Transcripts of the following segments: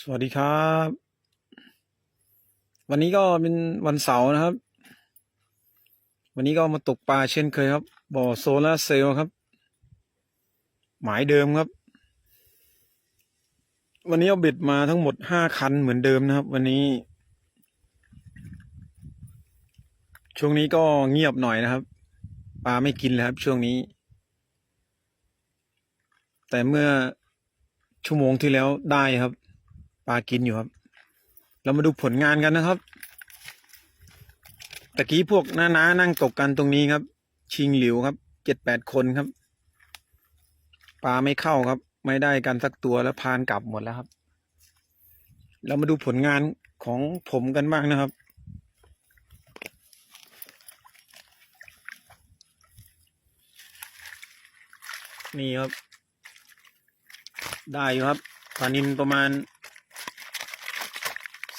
สวัสดีครับ วันนี้ก็เป็นวันเสาร์นะครับ วันนี้ก็มาตกปลาเช่นเคยครับ บ่อโซลาเซลล์ครับ หมายเดิมครับ วันนี้เอาเบ็ดมาทั้งหมดห้าคันเหมือนเดิมนะครับ วันนี้ ช่วงนี้ก็เงียบหน่อยนะครับ ปลาไม่กินแล้วครับ ช่วงนี้ แต่เมื่อชั่วโมงที่แล้วได้ครับ ปลากินอยู่ครับ เรามาดูผลงานกันนะครับตะกี้พวกน้าๆนนั่งตกกันตรงนี้ครับ ชิงหลิวครับเจ็ดแปดคนครับ ปลาไม่เข้าครับ ไม่ได้กันสักตัวแล้วพานกลับหมดแล้วครับ เรามาดูผลงานของผมกันบ้างนะครับ นี่ครับ ได้อยู่ครับปลานินประมาณ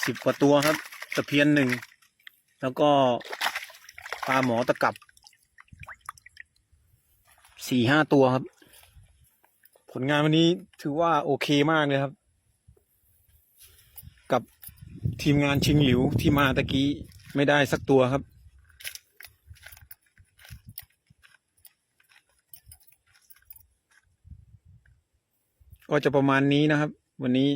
สิบกว่าตัวครับตะเพียนหนึ่งแล้วก็ปลาหมอตะกับสี่ห้าตัวครับ ผลงานวันนี้ถือว่าโอเคมากเลยครับ กับทีมงานชิงหลิวที่มาตะกี้ไม่ได้สักตัวครับ ก็จะประมาณนี้นะครับ วันนี้